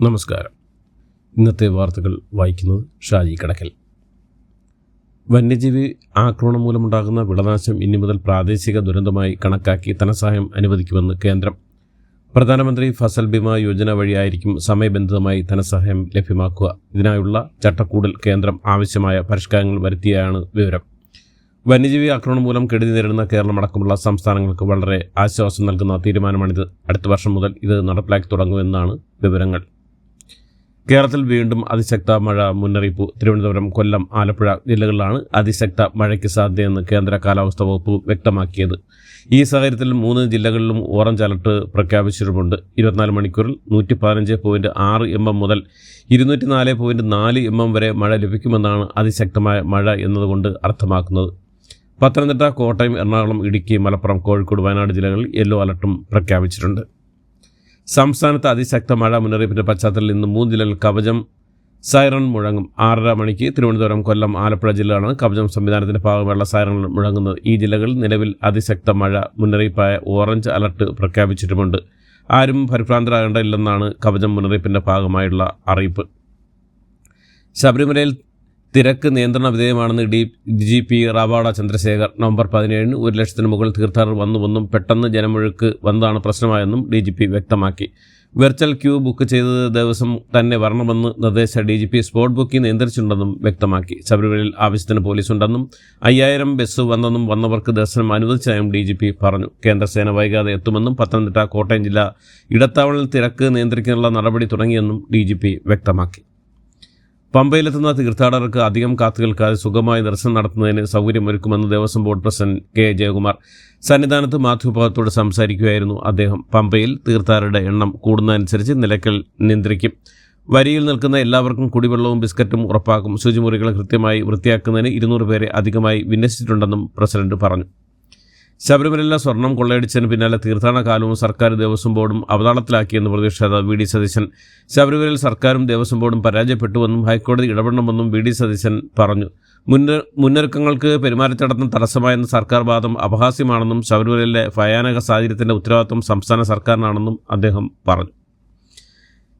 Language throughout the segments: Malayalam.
നമസ്കാരം. ഇന്നത്തെ വാർത്തകൾ വായിക്കുന്നത് ഷാജി കടക്കൽ. വന്യജീവി ആക്രമണം മൂലമുണ്ടാകുന്ന വിളനാശം ഇനി മുതൽ പ്രാദേശിക ദുരന്തമായി കണക്കാക്കി ധനസഹായം അനുവദിക്കുമെന്ന് കേന്ദ്രം. പ്രധാനമന്ത്രി ഫസൽ ബീമ യോജന വഴിയായിരിക്കും സമയബന്ധിതമായി ധനസഹായം ലഭ്യമാക്കുക. ഇതിനായുള്ള ചട്ടക്കൂടിൽ കേന്ദ്രം ആവശ്യമായ പരിഷ്കാരങ്ങൾ വരുത്തിയാണ് വിവരം. വന്യജീവി ആക്രമണം മൂലം കെടുതി നേരിടുന്ന കേരളമടക്കമുള്ള സംസ്ഥാനങ്ങൾക്ക് വളരെ ആശ്വാസം നൽകുന്ന തീരുമാനമാണിത്. അടുത്ത വർഷം മുതൽ ഇത് നടപ്പിലാക്കി തുടങ്ങുമെന്നാണ് വിവരങ്ങൾ. കേരളത്തിൽ വീണ്ടും അതിശക്ത മഴ മുന്നറിയിപ്പ്. തിരുവനന്തപുരം കൊല്ലം ആലപ്പുഴ ജില്ലകളിലാണ് അതിശക്ത മഴയ്ക്ക് സാധ്യതയെന്ന് കേന്ദ്ര കാലാവസ്ഥാ വകുപ്പ് വ്യക്തമാക്കിയത്. ഈ സാഹചര്യത്തിൽ മൂന്ന് ജില്ലകളിലും ഓറഞ്ച് അലർട്ട് പ്രഖ്യാപിച്ചിട്ടുമുണ്ട്. ഇരുപത്തിനാല് മണിക്കൂറിൽ നൂറ്റി പതിനഞ്ച് പോയിന്റ് ആറ് എം എം മുതൽ ഇരുന്നൂറ്റി നാല് പോയിന്റ് നാല് എം എം വരെ മഴ ലഭിക്കുമെന്നാണ് അതിശക്തമായ മഴ എന്നതുകൊണ്ട് അർത്ഥമാക്കുന്നത്. പത്തനംതിട്ട കോട്ടയം എറണാകുളം ഇടുക്കി മലപ്പുറം കോഴിക്കോട് വയനാട് ജില്ലകളിൽ യെല്ലോ അലർട്ടും പ്രഖ്യാപിച്ചിട്ടുണ്ട്. സംസ്ഥാനത്ത് അതിശക്ത മഴ മുന്നറിയിപ്പിന്റെ പശ്ചാത്തലത്തിൽ ഇന്ന് മൂന്ന് ജില്ലകളിൽ കവചം സൈറൺ മുഴങ്ങും. ആറര മണിക്ക് തിരുവനന്തപുരം കൊല്ലം ആലപ്പുഴ ജില്ലകളാണ് കവചം സംവിധാനത്തിന്റെ ഭാഗമായുള്ള സൈറൺ മുഴങ്ങുന്നത്. ഈ ജില്ലകളിൽ നിലവിൽ അതിശക്ത മഴ മുന്നറിയിപ്പായ ഓറഞ്ച് അലർട്ട് പ്രഖ്യാപിച്ചിട്ടുമുണ്ട്. ആരും പരിഭ്രാന്തരാകേണ്ടതില്ലെന്നാണ് കവചം മുന്നറിയിപ്പിന്റെ ഭാഗമായുള്ള അറിയിപ്പ്. ശബരിമലയിൽ തിരക്ക് നിയന്ത്രണ വിധേയമാണെന്ന് D G P Ravada Chandrashekhar. November പതിനേഴിന് ഒരു ലക്ഷത്തിന് മുകളിൽ തീർത്ഥാടകർ വന്നുവെന്നും പെട്ടെന്ന് ജനമൊഴുക്ക് വന്നതാണ് പ്രശ്നമായെന്നും ഡി ജി പി വ്യക്തമാക്കി. വെർച്വൽ ക്യൂ ബുക്ക് ചെയ്ത ദിവസം തന്നെ വരണമെന്ന് നിർദ്ദേശിച്ച D G P spot booking നിയന്ത്രിച്ചിട്ടുണ്ടെന്നും വ്യക്തമാക്കി. ശബരിമലയിൽ ആവശ്യത്തിന് പോലീസുണ്ടെന്നും അയ്യായിരം ബസ് വന്നെന്നും വന്നവർക്ക് ദർശനം അനുവദിച്ചതായും ഡി ജി പി പറഞ്ഞു. കേന്ദ്രസേന വൈകാതെ എത്തുമെന്നും പത്തനംതിട്ട കോട്ടയം ജില്ല ഇടത്താവളിൽ തിരക്ക് നിയന്ത്രിക്കാനുള്ള നടപടി തുടങ്ങിയെന്നും ഡി ജി പി വ്യക്തമാക്കി. പമ്പയിലെത്തുന്ന തീർത്ഥാടകർക്ക് അധികം കാത്തു കേൾക്കാതെ സുഖമായി ദർശനം നടത്തുന്നതിന് സൗകര്യമൊരുക്കുമെന്ന് Devaswom board president K. Jayakumar സന്നിധാനത്ത് മാധ്യമഭാഗത്തോട് സംസാരിക്കുകയായിരുന്നു അദ്ദേഹം. പമ്പയിൽ തീർത്ഥാടകരുടെ എണ്ണം കൂടുന്നതനുസരിച്ച് നിലയ്ക്കൽ നിയന്ത്രിക്കും. വരിയിൽ നിൽക്കുന്ന എല്ലാവർക്കും കുടിവെള്ളവും ബിസ്ക്കറ്റും ഉറപ്പാക്കും. ശുചിമുറികൾ കൃത്യമായി വൃത്തിയാക്കുന്നതിന് ഇരുന്നൂറ് പേരെ അധികമായി വിന്യസിച്ചിട്ടുണ്ടെന്നും പ്രസിഡന്റ് പറഞ്ഞു. ശബരിമലയിലെ സ്വർണം കൊള്ളയടിച്ചതിന് പിന്നാലെ തീർത്ഥാടന കാലവും സർക്കാർ ദേവസ്വം ബോർഡും അവതാളത്തിലാക്കിയെന്ന് പ്രതിഷേധ വി ഡി സതീശൻ. ശബരിമലയിൽ സർക്കാരും ദേവസ്വം ബോർഡും പരാജയപ്പെട്ടുവെന്നും ഹൈക്കോടതി ഇടപെടണമെന്നും വി ഡി സതീശൻ പറഞ്ഞു. മുന്ന മുന്നൊരുക്കങ്ങൾക്ക് പെരുമാറ്റച്ചട്ടത്തിന് തടസ്സമായെന്ന സർക്കാർ വാദം അപഹാസ്യമാണെന്നും ശബരിമലയിലെ ഭയാനക സാഹചര്യത്തിന്റെ ഉത്തരവാദിത്വം സംസ്ഥാന സർക്കാരിനാണെന്നും അദ്ദേഹം പറഞ്ഞു.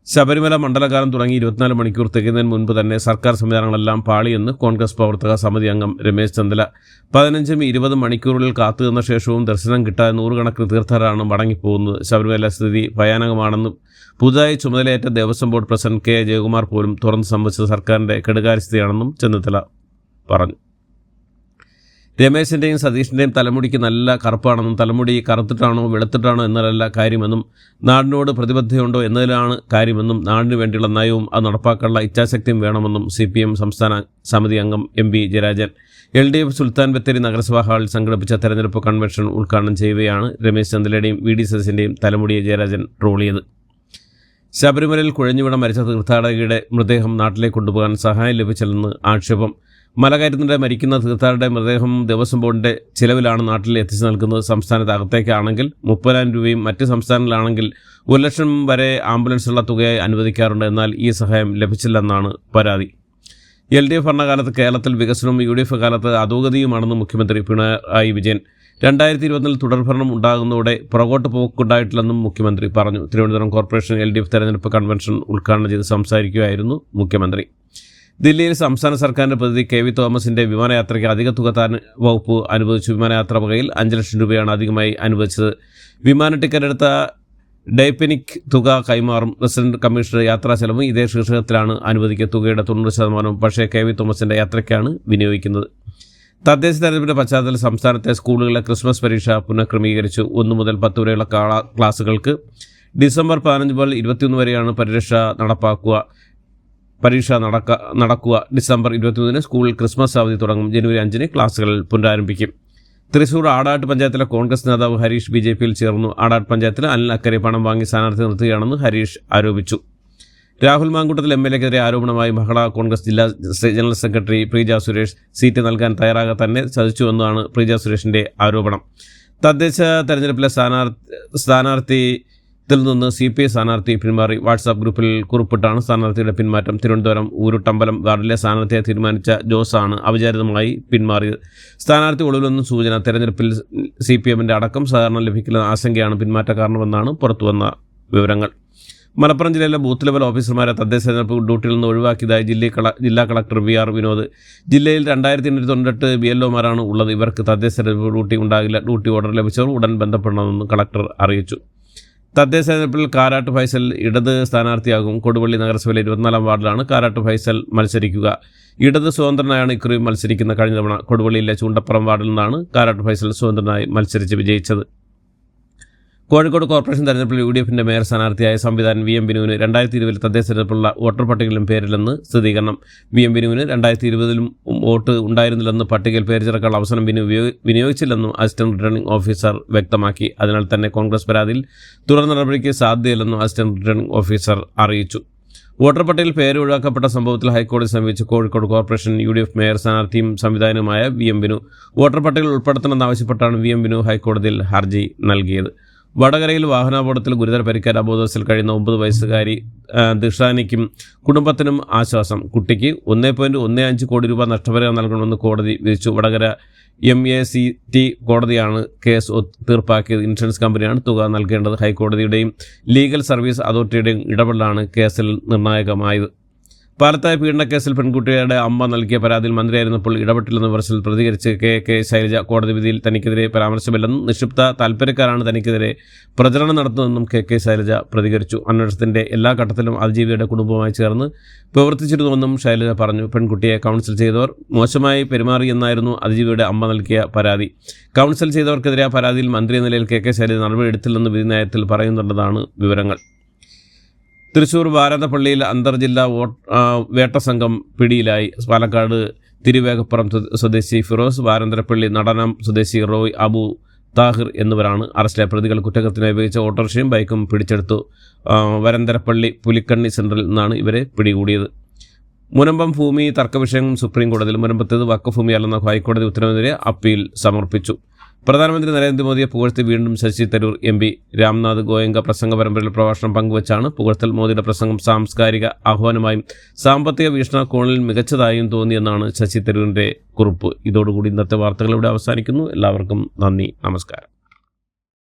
ശബരിമല മണ്ഡലകാലം തുടങ്ങി ഇരുപത്തിനാല് മണിക്കൂർ തികയുന്നതിന് മുൻപ് തന്നെ സർക്കാർ സംവിധാനങ്ങളെല്ലാം പാളിയെന്ന് കോൺഗ്രസ് പ്രവർത്തക സമിതി അംഗം രമേശ് ചന്ദ്ര പതിനഞ്ചും ഇരുപത് മണിക്കൂറുകളിൽ കാത്തുനിന്ന ശേഷവും ദർശനം കിട്ടാതെ നൂറുകണക്കിന് തീർത്ഥരാണ് മടങ്ങിപ്പോകുന്നത്. ശബരിമല സ്ഥിതി ഭയാനകമാണെന്നും പുതുതായി ചുമതലയേറ്റ Devaswom board president K Jayakumar പോലും തുറന്നു സംബന്ധിച്ചത് സർക്കാരിന്റെ കെടുകാര്യസ്ഥയാണെന്നും ചെന്നിത്തല പറഞ്ഞു. രമേശിന്റെയും സതീഷിന്റെയും തലമുടിക്ക് നല്ല കറുപ്പാണെന്നും തലമുടി കറുത്തിട്ടാണോ വെളുത്തിട്ടാണോ എന്നതല്ല കാര്യമെന്നും നാടിനോട് പ്രതിബദ്ധതയുണ്ടോ എന്നതിലാണ് കാര്യമെന്നും നാടിനു വേണ്ടിയുള്ള നയവും അത് നടപ്പാക്കാനുള്ള ഇച്ഛാശക്തിയും വേണമെന്നും സി പി എം സംസ്ഥാന സമിതി അംഗം M P Jayarajan. L D F Sultan Bathery നഗരസഭാ ഹാളിൽ സംഘടിപ്പിച്ച തെരഞ്ഞെടുപ്പ് കൺവെൻഷൻ ഉദ്ഘാടനം ചെയ്യുകയാണ് രമേശ് ചന്ദ്രയുടെയും വി ഡി സതീശിന്റെയും തലമുടിയെ ജയരാജൻ ട്രോളിയത് ശബരിമലയിൽ കുഴഞ്ഞുവിട മരിച്ച തീർത്ഥാടകയുടെ മൃതദേഹം നാട്ടിലേക്ക് കൊണ്ടുപോകാൻ സഹായം ലഭിച്ചില്ലെന്ന് ആക്ഷേപം മലകയറ്റത്തിന്റെ മരിക്കുന്ന തീർത്ഥാടകരുടെ മൃതദേഹം ദേവസ്വം ബോർഡിന്റെ ചിലവിലാണ് നാട്ടിൽ എത്തിച്ചു നൽകുന്നത്. സംസ്ഥാനത്ത് അകത്തേക്കാണെങ്കിൽ മുപ്പതിനായിരം രൂപയും മറ്റ് സംസ്ഥാനങ്ങളിലാണെങ്കിൽ ഒരു ലക്ഷം വരെ ആംബുലൻസുള്ള തുകയായി അനുവദിക്കാറുണ്ട്. എന്നാൽ ഈ സഹായം ലഭിച്ചില്ലെന്നാണ് പരാതി. എൽ ഡി എഫ് ഭരണകാലത്ത് കേരളത്തിൽ വികസനവും യു ഡി എഫ് കാലത്ത് അധോഗതിയുമാണെന്ന് മുഖ്യമന്ത്രി പിണറായി വിജയൻ രണ്ടായിരത്തി ഇരുപത്തിനാലിൽ തുടർഭരണം ഉണ്ടാകുന്നതോടെ പുറകോട്ട് പോക്കുണ്ടായിട്ടില്ലെന്നും മുഖ്യമന്ത്രി പറഞ്ഞു. Thiruvananthapuram corporation L D F തെരഞ്ഞെടുപ്പ് കൺവെൻഷൻ ഉദ്ഘാടനം ചെയ്ത് സംസാരിക്കുകയായിരുന്നു മുഖ്യമന്ത്രി. ദില്ലിയിൽ സംസ്ഥാന സർക്കാരിന്റെ പ്രതിനിധി കെ വി തോമസിന്റെ വിമാനയാത്രയ്ക്ക് അധിക തുക താൻ വകുപ്പ് അനുവദിച്ചു. വിമാനയാത്ര വകയിൽ അഞ്ച് ലക്ഷം രൂപയാണ് അധികമായി അനുവദിച്ചത്. വിമാന ടിക്കറ്റ് എടുത്ത ഡൈപ്പനിക് തുക കൈമാറും. റസിഡന്റ് കമ്മീഷണർ യാത്രാ ചെലവും ഇതേ ശീർഷകത്തിലാണ് അനുവദിക്കുക. തുകയുടെ തൊണ്ണൂറ് ശതമാനവും പക്ഷേ കെ വി തോമസിന്റെ യാത്രയ്ക്കാണ് വിനിയോഗിക്കുന്നത്. തദ്ദേശ തെരഞ്ഞെടുപ്പിന്റെ പശ്ചാത്തലത്തിൽ സംസ്ഥാനത്തെ സ്കൂളുകളിലെ ക്രിസ്മസ് പരീക്ഷ പുനഃക്രമീകരിച്ചു. ഒന്നു മുതൽ പത്ത് വരെയുള്ള ക്ലാസുകൾക്ക് ഡിസംബർ പതിനഞ്ച് മുതൽ ഇരുപത്തിയൊന്ന് വരെയാണ് പരിരക്ഷ നടപ്പാക്കുക. പരീക്ഷ നടക്ക നടക്കുക ഡിസംബർ ഇരുപത്തിമൂന്നിന് സ്കൂളിൽ ക്രിസ്മസ് അവധി തുടങ്ങും ജനുവരി അഞ്ചിന് ക്ലാസുകൾ പുനരാരംഭിക്കും. തൃശൂർ ആടാട്ട് പഞ്ചായത്തിലെ കോൺഗ്രസ് നേതാവ് ഹരീഷ് ബി ജെ പിയിൽ ചേർന്നു. ആടാട്ട് പഞ്ചായത്തിൽ അനിൽ അക്കരെ പണം വാങ്ങി സ്ഥാനാർത്ഥി നിർത്തുകയാണെന്ന് ഹരീഷ് ആരോപിച്ചു. രാഹുൽ മാങ്കൂട്ടത്തിൽ എം എൽ എക്കെതിരെ ആരോപണമായി മഹള കോൺഗ്രസ് ജില്ലാ general secretary Preeja Suresh seat നൽകാൻ തയ്യാറാകാൻ തന്നെ ചതിച്ചുവെന്നാണ് പ്രീജ സുരേഷിന്റെ ആരോപണം. തദ്ദേശ തെരഞ്ഞെടുപ്പിലെ സ്ഥാനാർത്ഥി സ്ഥാനാർത്ഥി ഇതിൽ നിന്ന് സി പി ഐ സ്ഥാനാർത്ഥി പിന്മാറി വാട്സാപ്പ് ഗ്രൂപ്പിൽ കുറിപ്പിട്ടാണ് സ്ഥാനാർത്ഥിയുടെ പിന്മാറ്റം. തിരുവനന്തപുരം ഊരുട്ടമ്പലം വാർഡിലെ സ്ഥാനാർത്ഥിയെ തീരുമാനിച്ച ജോസാണ് അവിചാരിതമായി പിന്മാറിയത്. സ്ഥാനാർത്ഥി ഒളിവിലൊന്നും സൂചന തെരഞ്ഞെടുപ്പിൽ സി പി എമ്മിന്റെ അടക്കം സഹകരണം ലഭിക്കുന്ന ആശങ്കയാണ് പിന്മാറ്റ കാരണമെന്നാണ് പുറത്തുവന്ന വിവരങ്ങൾ. മലപ്പുറം ജില്ലയിലെ ബൂത്ത് ലെവൽ ഓഫീസർമാരെ തദ്ദേശ തെരഞ്ഞെടുപ്പ് ഡ്യൂട്ടിയിൽ നിന്ന് ഒഴിവാക്കിയതായി ജില്ലാ കള ജില്ലാ കളക്ടർ വി ആർ വിനോദ്. ജില്ലയിൽ രണ്ടായിരത്തി എണ്ണൂറ്റി തൊണ്ണൂറ്റെട്ട് ബി എൽ ഒമാരാണ് ഉള്ളത്. ഇവർക്ക് തദ്ദേശ തെരഞ്ഞെടുപ്പ് ഡ്യൂട്ടി ഉണ്ടാകില്ല. ഡ്യൂട്ടി ഓർഡർ ലഭിച്ചവർ ഉടൻ ബന്ധപ്പെടണമെന്ന് കളക്ടർ അറിയിച്ചു. തദ്ദേശ തെരഞ്ഞെടുപ്പിൽ കാരാട്ട് ഫൈസൽ ഇടത് സ്ഥാനാർത്ഥിയാകും. കൊടുവള്ളി നഗരസഭയിലെ ഇരുപത്തിനാലാം വാർഡിലാണ് കാരാട്ട് ഫൈസൽ മത്സരിക്കുക. ഇടത് സ്വതന്ത്രനായാണ് ഇക്കുറി മത്സരിക്കുന്ന കഴിഞ്ഞ തവണ. കൊടുവള്ളിയിലെ ചൂണ്ടപ്പുറം വാർഡിൽ നിന്നാണ് കാരാട്ട് ഫൈസൽ സ്വതന്ത്രനായി മത്സരിച്ച് വിജയിച്ചത്. കോഴിക്കോട് കോർപ്പറേഷൻ തെരഞ്ഞെടുപ്പിൽ യു ഡി എഫിന്റെ മേയർ സ്ഥാനാർത്ഥിയായ സംവിധാനം വി എം ബിനുവിന് രണ്ടായിരത്തി ഇരുപതിൽ തദ്ദേശ തെരഞ്ഞെടുപ്പുള്ള വോട്ടർ പട്ടികയിലും പേരില്ലെന്ന് സ്ഥിരീകരണം. വി എം ബിനുവിന് രണ്ടായിരത്തി ഇരുപതിലും വോട്ട് ഉണ്ടായിരുന്നില്ലെന്ന് പട്ടികയിൽ പേര് ചേർക്കാനുള്ള അവസരം ബിനു വിനിയോഗിച്ചില്ലെന്നും അസിസ്റ്റന്റ് റിട്ടേണിംഗ് ഓഫീസർ വ്യക്തമാക്കി. അതിനാൽ തന്നെ കോൺഗ്രസ് പരാതിയിൽ തുടർ നടപടിക്ക് സാധ്യതയില്ലെന്നും അസിസ്റ്റന്റ് റിട്ടേണിംഗ് ഓഫീസർ അറിയിച്ചു. വോട്ടർ പട്ടികയിൽ പേര് ഒഴിവാക്കപ്പെട്ട സംഭവത്തിൽ ഹൈക്കോടതി സമീപിച്ച് Kozhikode corporation U D F mayor സ്ഥാനാർത്ഥിയും സംവിധാനവുമായ വി എം ബിനു വോട്ടർ പട്ടികയിൽ ഉൾപ്പെടുത്തണമെന്നാവശ്യപ്പെട്ടാണ് വി എം ബിനു ഹൈക്കോടതിയിൽ ഹർജി നൽകിയത്. വടകരയിൽ വാഹനാപകടത്തിൽ ഗുരുതര പരിക്കേറ്റ അബോധത്തിൽ കഴിയുന്ന ഒമ്പത് വയസ്സുകാരി ദിഷാനിക്കും കുടുംബത്തിനും ആശ്വാസം. കുട്ടിക്ക് ഒന്നേ പോയിന്റ് ഒന്നേ അഞ്ച് കോടി രൂപ നഷ്ടപരിഹാരം നൽകണമെന്ന് കോടതി വിധിച്ചു. Vadakara M A C T കോടതിയാണ് കേസ് തീർപ്പാക്കിയത്. ഇൻഷുറൻസ് കമ്പനിയാണ് തുക നൽകേണ്ടത്. ഹൈക്കോടതിയുടെയും ലീഗൽ സർവീസ് അതോറിറ്റിയുടെയും ഇടപെടലാണ് കേസിൽ നിർണായകമായത്. പാലത്തായ പീഡനക്കേസിൽ പെൺകുട്ടിയുടെ അമ്മ നൽകിയ പരാതിയിൽ മന്ത്രിയായിരുന്നപ്പോൾ ഇടപെട്ടില്ലെന്ന വിമർശനത്തിൽ പ്രതികരിച്ച് കെ കെ ശൈലജ കോടതി വിധിയിൽ തനിക്കെതിരെ പരാമർശമില്ലെന്നും നിക്ഷിപ്ത താൽപ്പര്യക്കാരാണ് തനിക്കെതിരെ പ്രചരണം നടത്തുന്നതെന്നും കെ കെ ശൈലജ പ്രതികരിച്ചു. അന്വേഷണത്തിന്റെ എല്ലാ ഘട്ടത്തിലും അതിജീവിയുടെ കുടുംബവുമായി ചേർന്ന് പ്രവർത്തിച്ചിരുന്നുവെന്നും ശൈലജ പറഞ്ഞു. പെൺകുട്ടിയെ കൗൺസിൽ ചെയ്തവർ മോശമായി പെരുമാറിയെന്നായിരുന്നു അതിജീവിയുടെ അമ്മ നൽകിയ പരാതി. കൗൺസിൽ ചെയ്തവർക്കെതിരെ പരാതിയിൽ മന്ത്രി നിലയിൽ കെ കെ ശൈലജ നടപടിയെടുത്തില്ലെന്ന് വിധി നയത്തിൽ പറയുന്നുണ്ടെന്നാണ് വിവരങ്ങൾ. തൃശൂർ ഭാരതപ്പള്ളിയിൽ അന്തർജില്ലാ വോട്ട് വേട്ട സംഘം പിടിയിലായി. പാലക്കാട് തിരുവേഗപ്പുറം സ്വദേശി ഫിറോസ് വാരന്തരപ്പള്ളി നടനം സ്വദേശി റോയ് അബു താഹിർ എന്നിവരാണ് അറസ്റ്റിലായ പ്രതികൾ. കുറ്റകൃത്യത്തിനായി ഉപയോഗിച്ച ഓട്ടോറിക്ഷയും ബൈക്കും പിടിച്ചെടുത്തു. വരന്തരപ്പള്ളി പുലിക്കണ്ണി സെന്ററിൽ നിന്നാണ് ഇവരെ പിടികൂടിയത്. മുനമ്പം ഭൂമി തർക്കവിഷയം സുപ്രീം കോടതിയിൽ മുനമ്പത്തേത് വക്കഭൂമിയല്ലെന്ന ഹൈക്കോടതി ഉത്തരവിനെതിരെ അപ്പീൽ സമർപ്പിച്ചു. പ്രധാനമന്ത്രി നരേന്ദ്രമോദിയെ പുകഴ്ത്തി വീണ്ടും ശശി തരൂർ എം പി രാംനാഥ് ഗോയങ്ക പ്രസംഗ പരമ്പരയിൽ പ്രഭാഷണം പങ്കുവച്ചാണ്. പുകഴ്ത്തൽ മോദിയുടെ പ്രസംഗം സാംസ്കാരിക ആഹ്വാനമായും സാമ്പത്തിക വീക്ഷണകോണിൽ മികച്ചതായും തോന്നിയെന്നാണ് ശശി തരൂരിന്റെ കുറിപ്പ്. ഇതോടുകൂടി ഇന്നത്തെ വാർത്തകൾ ഇവിടെ അവസാനിക്കുന്നു. എല്ലാവർക്കും നന്ദി നമസ്കാരം.